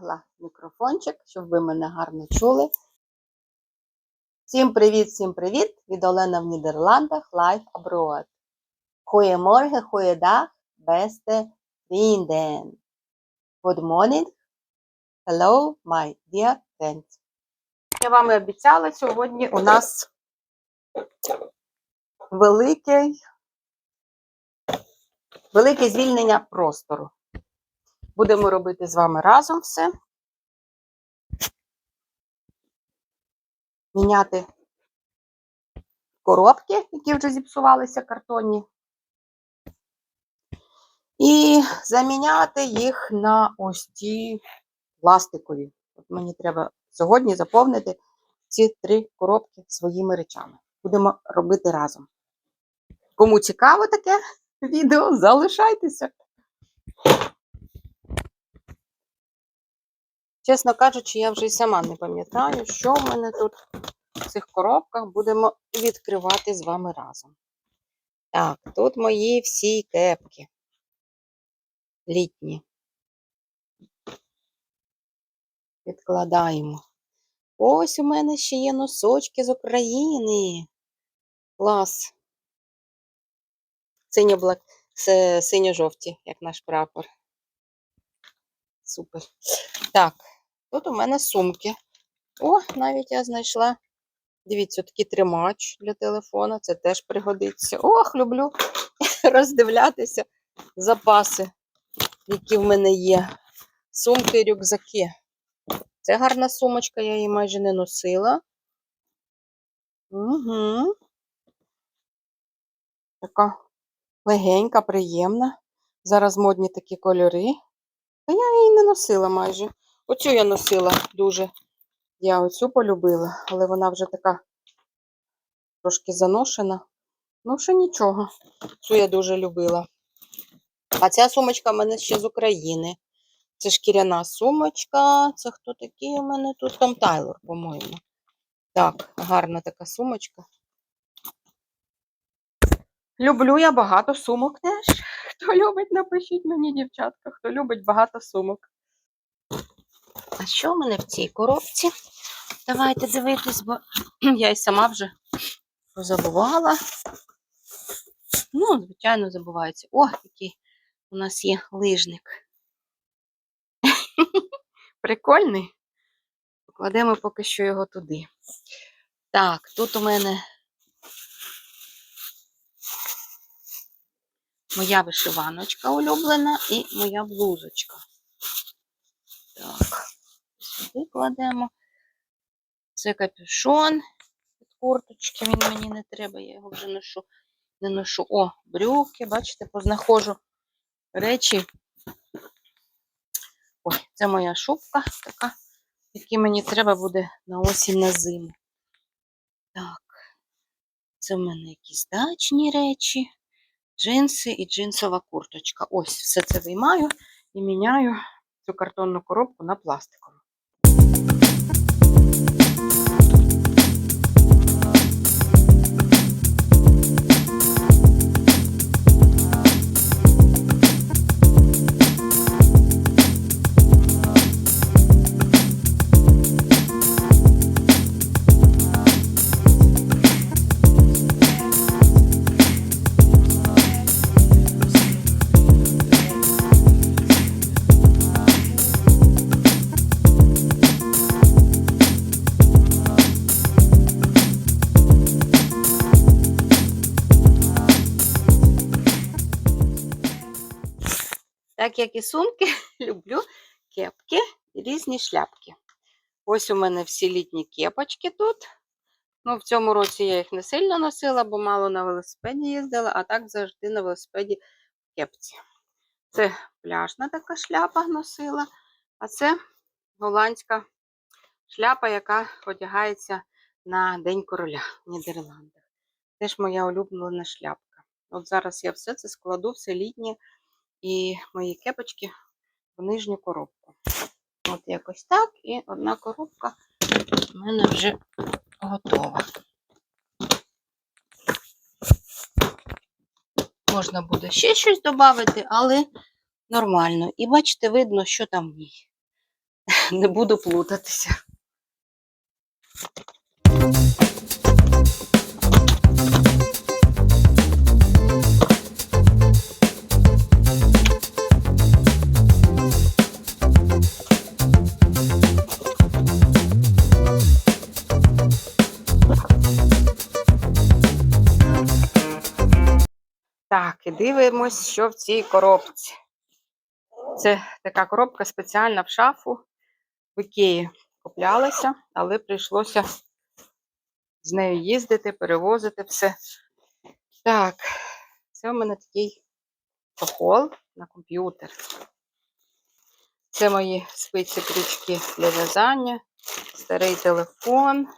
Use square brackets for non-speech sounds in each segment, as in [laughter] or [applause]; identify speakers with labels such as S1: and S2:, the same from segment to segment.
S1: одягла мікрофончик, щоб ви мене гарно чули. Всім привіт, всім привіт! Від Олена в Нідерландах Life Abroad. Goedemorgen, goeiedag, beste vrienden. Good morning. Hello, my dear friends. Я вам і обіцяла, сьогодні у нас велике, велике звільнення простору. Будемо робити з вами разом все. Міняти коробки, які вже зіпсувалися картонні. І заміняти їх на ось ці пластикові. От мені треба сьогодні заповнити ці три коробки своїми речами. Будемо робити разом. Кому цікаво таке відео, залишайтеся. Чесно кажучи, я вже й сама не пам'ятаю, що в мене тут в цих коробках будемо відкривати з вами разом. Так, тут мої всі кепки. Літні. Відкладаємо. Ось у мене ще є носочки з України. Клас. Синьо-блак... Синьо-жовті, як наш прапор. Супер. Так, тут у мене сумки. О, навіть я знайшла. Дивіться, такий тримач для телефона. Це теж пригодиться. Ох, люблю [laughs] роздивлятися запаси, які в мене є. Сумки, рюкзаки. Це гарна сумочка, я її майже не носила. Угу. Така легенька, приємна. Зараз модні такі кольори. Та я її не носила майже. Оцю я носила дуже. Я оцю полюбила, але вона вже така трошки заношена. Ну, ще нічого. Цю я дуже любила. А ця сумочка в мене ще з України. Це шкіряна сумочка. Це хто такий у мене тут? Том Тайлор, по-моєму. Так, гарна така сумочка. Люблю я багато сумок теж. Хто любить, напишіть мені, дівчатка, хто любить багато сумок. А що в мене в цій коробці? Давайте дивитись, бо [clears throat] я й сама вже позабувала. Ну, звичайно, забувається. О, який у нас є лижник. [laughs] Прикольний. Покладемо поки що його туди. Так, тут у мене моя вишиваночка улюблена і моя блузочка. Так, сюди кладемо. Це капюшон від курточки. Він мені не треба, я його вже ношу. Не ношу. О, брюки, бачите, познаходжу речі. Ой, це моя шубка така, які мені треба буде на осінь на зиму. Так, це в мене якісь дачні речі, джинси і джинсова курточка. Ось, все це виймаю і міняю цю картонну коробку на пластикову. Як і сумки, люблю кепки і різні шляпки. Ось у мене всі літні кепочки тут. Ну, в цьому році я їх не сильно носила, бо мало на велосипеді їздила, а так завжди на велосипеді в кепці. Це пляжна така шляпа носила, а це голландська шляпа, яка одягається на День короля в Нідерландах. Теж моя улюблена шляпка. От зараз я все це складу, все літнє і мої кепочки в нижню коробку. От якось так. І одна коробка в мене вже готова. Можна буде ще щось додати, але нормально. І бачите, видно, що там в ній. [laughs] не буду плутатися. Дивимось, що в цій коробці. Це така коробка спеціальна в шафу в Ікеї куплялася, але прийшлося з нею їздити, перевозити все. Так, це у мене такий чохол на комп'ютер. Це мої спиці крючки для в'язання, старий телефон,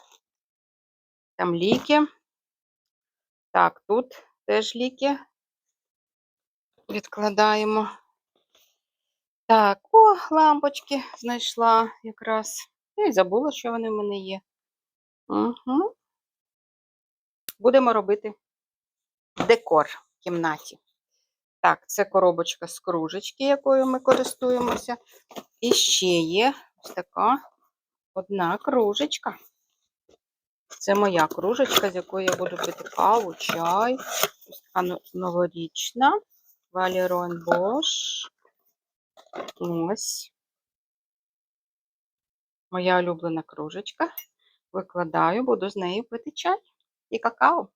S1: там ліки. Так, тут теж ліки відкладаємо. Так, о, лампочки знайшла якраз. Й забула, що вони в мене є. Угу. Будемо робити декор в кімнаті. Так, це коробочка з кружечки, якою ми користуємося. І ще є ось така одна кружечка. Це моя кружечка, з якої я буду пити каву, чай. Ось така новорічна. Валерон Бош. Ось. Моя улюблена кружечка. Викладаю, буду з нею пити чай і какао.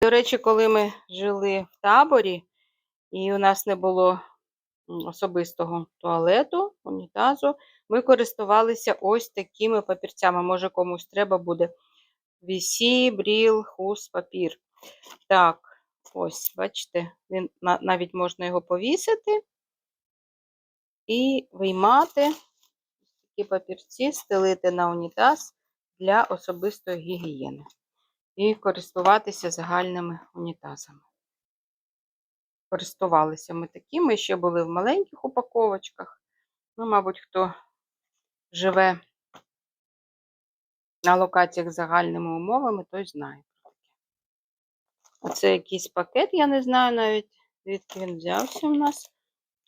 S1: До речі, коли ми жили в таборі, і у нас не було особистого туалету, унітазу, ми користувалися ось такими папірцями. Може, комусь треба буде вісі, бріл, хус, папір. Так, ось, бачите, він навіть можна його повісити і виймати такі папірці, стелити на унітаз для особистої гігієни і користуватися загальними унітазами. Користувалися ми такими, ще були в маленьких упаковочках. Ну, мабуть, хто живе на локаціях з загальними умовами, той знає. Оце якийсь пакет, я не знаю навіть, звідки він взявся у нас.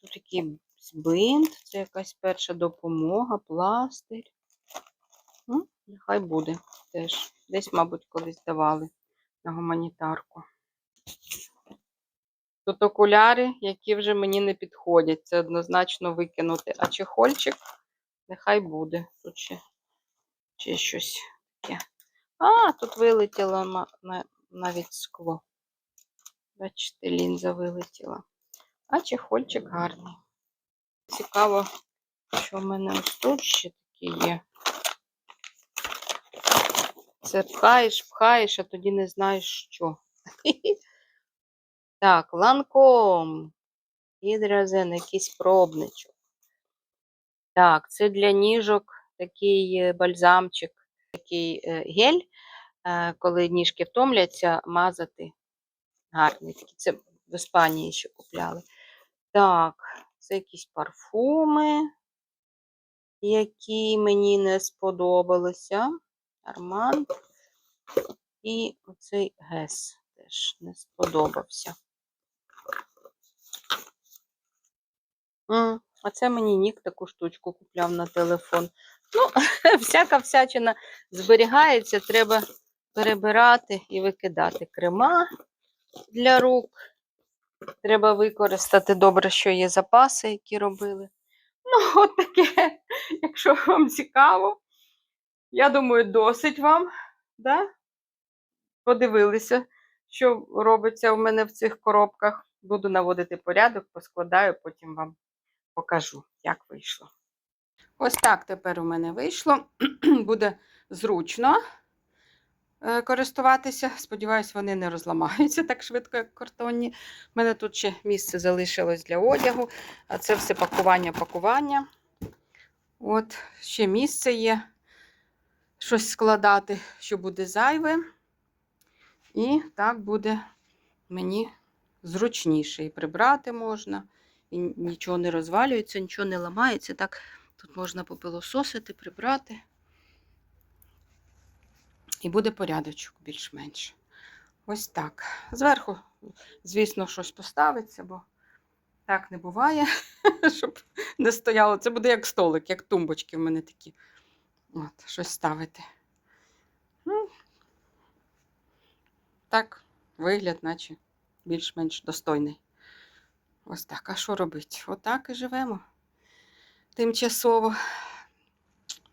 S1: Тут якийсь бинт, це якась перша допомога, пластир. Ну, нехай буде теж. Десь, мабуть, колись давали на гуманітарку. Тут окуляри, які вже мені не підходять. Це однозначно викинути. А чехольчик нехай буде. Тут ще, ще щось таке. А, тут вилетіло навіть скло. Бачите, лінза вилетіла. А чехольчик гарний. Цікаво, що в мене ось тут ще такі є. Це пхаєш, пхаєш, а тоді не знаєш що. [laughs] Так, ланком. Гідразен, якийсь пробничок. Так, це для ніжок такий е, бальзамчик, такий е, гель, е, коли ніжки втомляться, мазати. Гарний такий. Це в Іспанії ще купляли. Так, це якісь парфуми, які мені не сподобалися. Арман. І оцей гес теж не сподобався. А це мені нік таку штучку купляв на телефон. Ну, [laughs] всяка всячина зберігається, треба перебирати і викидати крема для рук. Треба використати добре, що є запаси, які робили. [laughs] Ну, от таке, якщо вам цікаво. Я думаю, досить вам. Да? Подивилися, що робиться в мене в цих коробках. Буду наводити порядок, поскладаю, потім вам покажу, як вийшло. Ось так тепер у мене вийшло. [clears throat] Буде зручно користуватися. Сподіваюсь, вони не розламаються так швидко, як картонні. У мене тут ще місце залишилось для одягу, а це все пакування-пакування. От, ще місце є. Щось складати, що буде зайве. І так буде мені зручніше. І прибрати можна, і нічого не розвалюється, нічого не ламається. Так, тут можна попилососити, прибрати. І буде порядочок більш-менш. Ось так. Зверху, звісно, щось поставиться, бо Так не буває, [laughs] щоб не стояло. Це буде як столик, як тумбочки в мене такі. От, щось ставити. Ну, так, вигляд, наче більш-менш достойний. Ось так. А що робити? Отак і живемо. Тимчасово.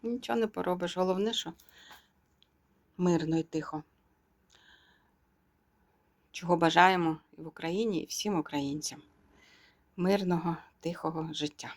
S1: Нічого не поробиш. Головне, що мирно і тихо. Чого бажаємо і в Україні, і всім українцям. Мирного, тихого життя.